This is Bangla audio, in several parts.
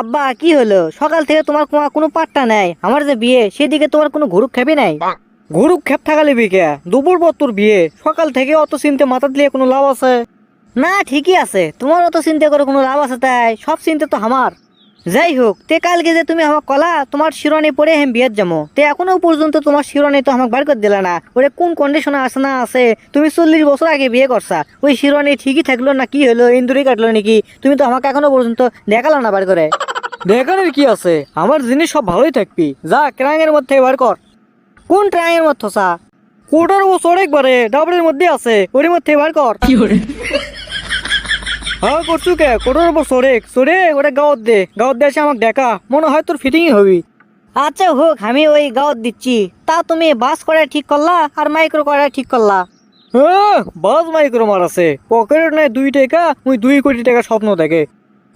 আব্বা, কি হলো? সকাল থেকে তোমার কোনো পাট্টা নাই। আমার যে বিয়ে, সেদিকে তোমার কোনো ঘুরুক খেপি নাই? ঘুরুক খেপ থাকালে বিকে দুপুর পর তোর বিয়ে। সকাল থেকে অত চিন্তা মাথা দিলে কোনো লাভ আছে? না, ঠিকই আছে। তোমার অত চিন্তা করে কোনো লাভ আছে তাই? সব চিন্তা তো আমার। যাই হোক তে কালকে যে তুমি আমাকে কলা, তোমার শিরনি পরে আমি বিয়ের যাব তে এখনও পর্যন্ত তোমার শিরনি তো আমাকে বার করে দিলে না। ওরে কোন কন্ডিশনে আছে না আছে? তুমি চল্লিশ বছর আগে বিয়ে করছা। ওই শিরনি ঠিকই থাকল না কি হলো, ইন্দুরি কাটলো নাকি? তুমি তো আমাকে এখনও পর্যন্ত দেখাল না বার করে। দেখানোর কি আছে? আমার জিনিস সব ভালোই থাকবি। যা ক্রাঙের মধ্যে বার কর। কোন ট্রাঙের মধ্যে, সা? কোটার বছর একবারে ডাবলের মধ্যে আছে ওর মধ্যে বার কর? হ্যাঁ করছু কে? কোটার সরে ওটা দে গাঁত দিয়ে এসে আমাকে দেখা। মনে হয় তোর ফিটিংই হবি। আচ্ছা হোক আমি ওই দিচ্ছি। তা তুমি বাস করে ঠিক করলা আর মাইক্রো করে ঠিক করলা? হ্যাঁ বাস মাইক্রো মার আছে। পকেটে নাই দুই টাকা মুই দুই কোটি টাকা স্বপ্ন দেখে।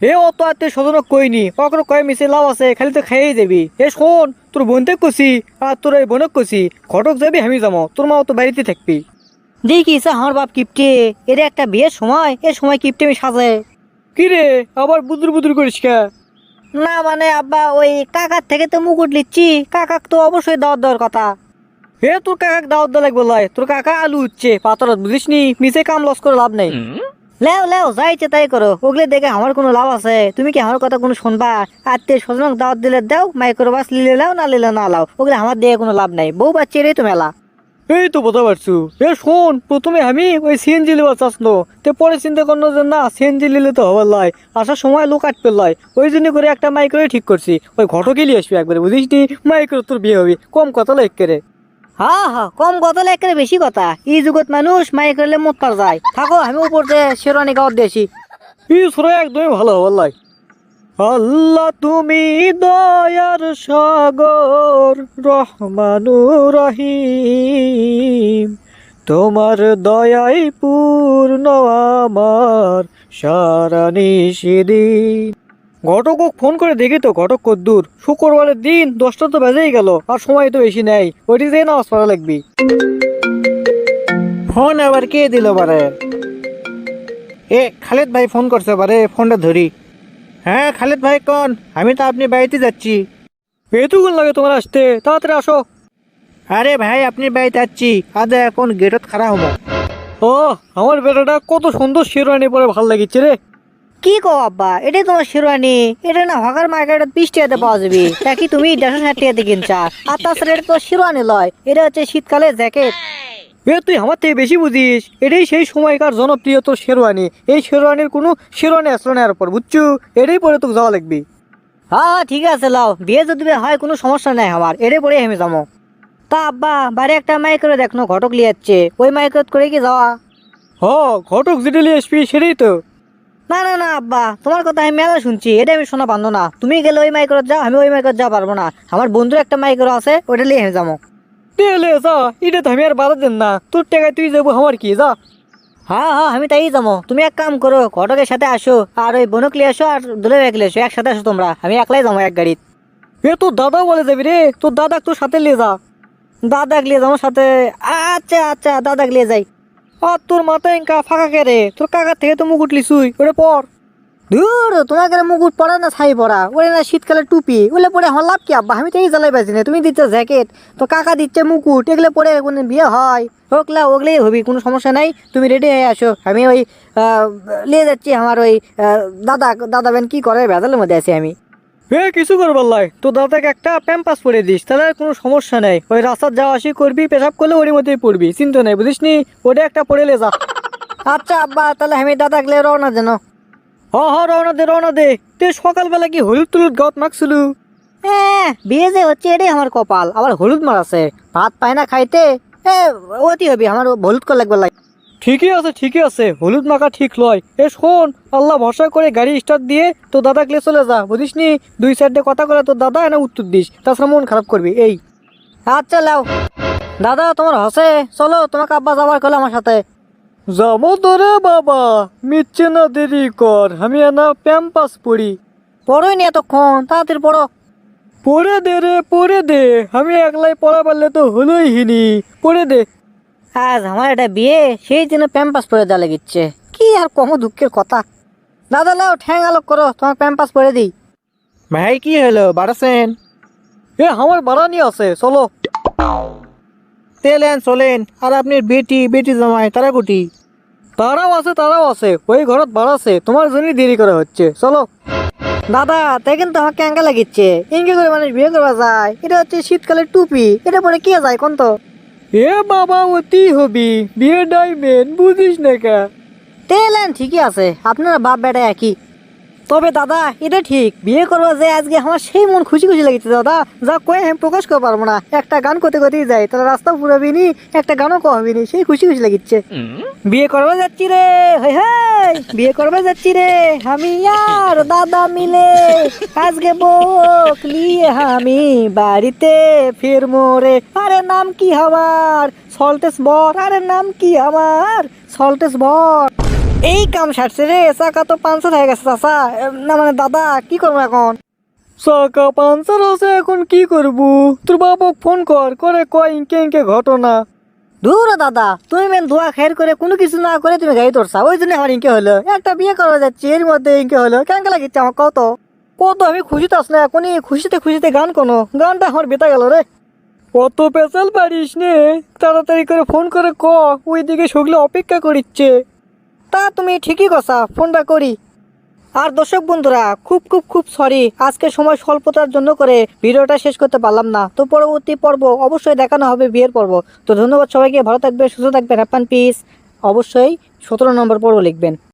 এ অত আত্মীয় স্বজনক কইনি। পকেট কয় মিশে লাভ আছে খালি তো খাইয়ে যাবি। এ শোন তোর বোনতে কছি আর তোর এই বোনক কছি ঘটক যাবি আমি যাব। তোর মা তো বাড়িতে থাকবি। দেখিস আমার বাপ কিপটে। এর একটা বিয়ের সময় এ সময় কিপটে আমি সাজে। কি রে আবার বুদুর বুদুর করিস কে? না মানে আব্বা ওই কাকার থেকে তো মুকুট লিচ্ছি কাকাক তো অবশ্যই দাওয়াত দেওয়ার কথা। হে তোর কাকাক দাওয়াত দেওয়া লাগবে লাই তোর কাকা আলু উঠছে পাতরত বুঝিস নি মিশে কাম লস করে লাভ নেই। লেও লেও যাইছে তাই করো ওগুলো দেখে আমার কোনো লাভ আছে। তুমি কি আমার কথা কোনো শুনবা? আত্মীয় স্বজনক দাওয়াত দিলে দাও মাইক্রোবাস লিলে লাও না লিলে না লাও ওগুলো আমার দিয়ে কোনো লাভ নাই। বউ বাচ্চা তো মেলা। এই তো বোঝা পারছু। এ শোন প্রথমে আমি ওই সিএনজি লিবার চাচ্লো তে পরে চিন্তা করল যে না সিএনজি লিলে তো হবার লাই। আসার সময় লোক আটপে লাই। ওই জন্য করে একটা মাইক্রো ঠিক করছি। ওই ঘটকে নিয়ে আসবি একবারে বুঝিস নি? মাইক্রো তোর বিয়ে হবে। কম কথা লাইক করে হা হ্যাঁ কম কথা লেখলে বেশি কথা। এই যুগত মানুষ মাইক করলে মত পার যায়। থাকো আমি উপর যে শেরানি গাওয়ার দিয়েছি ই সুরে একদমই ভালো হবার লাই। আল্লাহ তুমি দয়ার সাগর, রহমানু রহিম। তোমার দয়াই পূর্ণ আমার সারা নিষিদিন ঘটক ফোন করে দেখি তো, ঘটক কদ্দুর শুক্রবারের দিন দশটা তো বেজেই গেল, আর সময় তো বেশি নেই। ওইটি যে নামাজ পড়া লাগবি। ফোন আবার কে দিল বারে? এ, খালেদ ভাই ফোন করছে বারে, ফোনটা ধরি। হ্যাঁ খালেদ ভাই কন। আমি তো আপনি বাড়িতে যাচ্ছি। এতক্ষণ লাগে তোমার আসতে। তাড়াতাড়ি আসো। আরে ভাই আপনি বাড়িতে যাচ্ছি। আজ এখন গেটত খারাপ হব। ও আমার বেটাটা কত সুন্দর শেরওয়ানি পরে ভালো লাগিচ্ছে রে। কি কো আব্বা এটাই তোমার শেরওয়ানি। এটা না হকার মার্কেটত বিশ টাকাতে পাওয়া যাবে। তা কি তুমি দেড়শো ষাট টাকাতে কিনছা? আর তাছাড়া এটা তো শেরওয়ানি লয়। এটা হচ্ছে শীতকালে জ্যাকেট। এ তুই আমার থেকে বেশি বুঝিস? এটাই সেই সময়কার জনপ্রিয় তোর শেরওয়ানি। এই শেরওয়ানির কোনো শেরওয়ানি আসলো না এর পর বুঝছু? এটাই পরে তোকে যাওয়া লাগবি। হ্যাঁ হ্যাঁ ঠিক আছে লাও। বিয়ে যদি হয় কোনো সমস্যা নাই আমার। এটাই পরে আমি যাব। তা আব্বা বাড়ি একটা মাইক করে দেখনো ঘটক লিয়ে যাচ্ছে। ওই মাইক করে কি যাওয়া? হ ঘটক যেটা লিয়ে আসবি সেটাই তো। না না না আব্বা তোমার কথা আমি মেলা শুনছি এটা আমি শোনা বান্ধব না। তুমি গেলে ওই মাইক্রোত যাও আমি ওই মাইক্রোত যাওয়া পারব না। আমার বন্ধুর একটা মাইক্রো আছে ওটা নিয়ে যাব। তেলে যা এটা তো আমি আর বাধা দেন না। তোর টাকায় তুই যাব আমার কি যা। হ্যাঁ হ্যাঁ আমি তাই যাব। তুমি এক কাম করো ঘটকের সাথে আসো আর ওই বনক লিয়ে আসো আর দুলে ব্যাগ লিয়ে আসো একসাথে আসো তোমরা। আমি একলাই যাব এক গাড়িত। এ তোর দাদা বলে যাবি রে? তোর দাদা তোর সাথে নিয়ে যা। দাদাক লিয়ে যাব সাথে। আচ্ছা আচ্ছা দাদাক লিয়ে যাই। আর তোর মাথায় ইনকা ফাঁকা কে রে? তোর কাকার থেকে তো মুকুট লিসুই ওরে পর। দূর তোমাকে মুকুট পরা না ছাই পরা ওরে না শীতকালে টুপি ওগুলো পরে আমার লাভ কি? আব্বা আমি তো এই জ্বালাই পাইছি না তুমি দিচ্ছ জ্যাকেট তো কাকা দিচ্ছে মুকুট এগুলো পরে কোনো বিয়ে হয়? হোকলা ওগুলোই হবি কোনো সমস্যা নাই তুমি রেডি হয়ে আসো। আমি ওই নিয়ে যাচ্ছি আমার ওই দাদা দাদা বেন কি করে ভেজালের মধ্যে আছি আমি। এ কিছু করবার লাই তো দাদাকে একটা প্যাম্পাস পরে দিস তাহলে আর কোনো সমস্যা নেই। ওই রাস্তার যাওয়া আসি করবি পেশাব করলে ওরই মধ্যেই পড়বি চিন্তা নেই বুঝিস নি ওটা একটা পরে লে যা। আচ্ছা আব্বা তাহলে আমি দাদা গেলে রওনা দেন। হ হ রওনা দে রওনা দে। তে সকালবেলা কি হলুদ টুলুদ গাঁত মাখছিল? হ্যাঁ বিয়ে যে হচ্ছে এটাই আমার কপাল। আবার হলুদ মারাছে ভাত পায় না খাইতে? এ অতি হবি আমার হলুদ লাগবে লাগে ঠিকই আছে ঠিকই আছে। হলুদ মাখা ঠিক লয়। এ শোন আল্লাহ ভরসা করে গাড়ি স্টার্ট দিয়ে তো দাদা গেলে চলে যা। বুঝিস নি? দুই সাইডে কথা করে তোর দাদা এনে উত্তর দিস। তাছাড়া মন খারাপ করবি। এই। আচ্ছা লাও। দাদা তোমার হসে? চলো তোমাকে আব্বা যাবার কলে আমার সাথে। যাব তো রে বাবা। মিচ্ছে না দেরি কর আমি না প্যাম্পাস পড়ি। পড়োই নি এতক্ষণ তাড়াতাড়ি পড়ো। পড়ে দে রে পড়ে দে। আমি একলাই পড়া পারলে তো হলোই হিনি। পড়ে দে। আজ আমার একটা বিয়ে সেই জন্য প্যাম্পাস পরে দেওয়া লেগেছে কি আর কম দুঃখের কথা। দাদা লাও ঠ্যাং আলোক করো তোমার প্যাম্পাস পরে দিই। ভাই কি হলো? বাড়াছেন? এ আমার বাড়ানি আছে চলো। তেলেন চলেন। আর আপনার বেটি বেটি জামাই তারা কুটি তারাও আছে তারাও আছে। ওই ঘরত বাড়াছে তোমার জন্যই দেরি করা হচ্ছে। চলো। দাদা তাই কিন্তু আমাকে আঙ্গা লাগিচ্ছে। ইঙ্গে করে মানুষ বিয়ে করা যায়। এটা হচ্ছে শীতকালের টুপি। এটা পরে কে যায় কোন তো? এ বাবা অতি হবি। বিয়ে ডাইমেন বুঝিস না কে? তেলেন ঠিকই আছে। আপনারা বাপ বেটা একই। তবে দাদা এটা ঠিক। বিয়ে করব যে আজকে আমার সেই মন খুশি খুশি লেগেছে দাদা। যা কয়ে আমি প্রকাশ করতে পারব না। একটা গান করতে করতেই যাই তাহলে রাস্তা পুরাবি নি একটা গানও কমাবি নি সেই খুশি খুশি লাগিচ্ছে বিয়ে করবে যাচ্ছি রে হাই হাই বিয়ে করবে যাচ্ছি রে আমি আর দাদা মিলে। আজকে বক নিয়ে আমি বাড়িতে ফির মোরে আরে নাম কি আমার সল্টেস বর আরে নাম কি আমার সল্টেস বর। এই কাম সারছে রে চাকা তো পাঞ্চার হয়ে গেছে চাচা। না মানে দাদা কি করব এখন? চাকা পাঞ্চার আছে এখন কি করব? তোর বাবক ফোন কর করে কয় ইনকে ইনকে ঘটনা। দূর দাদা তুমি মেন ধোয়া খের করে কোনো কিছু না করে তুমি গাড়ি তোরছা ওই জন্য আমার ইনকে হলো। একটা বিয়ে করা যাচ্ছে এর মধ্যে ইনকে হলো। কেন লাগিচ্ছে আমার কত কত আমি খুশিতে আস না এখনই খুশিতে খুশিতে গান কোনো। গানটা আমার বেতা গেল রে। কত পেশাল পারিস নে তাড়াতাড়ি করে ফোন করে ক ওইদিকে শুকলে অপেক্ষা করিচ্ছে। তা তুমি ঠিকই কথা ফোনটা করি। আর দর্শক বন্ধুরা, খুব খুব খুব সরি আজকে সময় স্বল্পতার জন্য করে ভিডিওটা শেষ করতে পারলাম না। তো পরবর্তী পর্ব অবশ্যই দেখানো হবে বিয়ের পর্ব। তো ধন্যবাদ সবাইকে, ভালো থাকবে সুস্থ থাকবেন হ্যাপান পিস অবশ্যই সতেরো নম্বর পর্ব লিখবেন।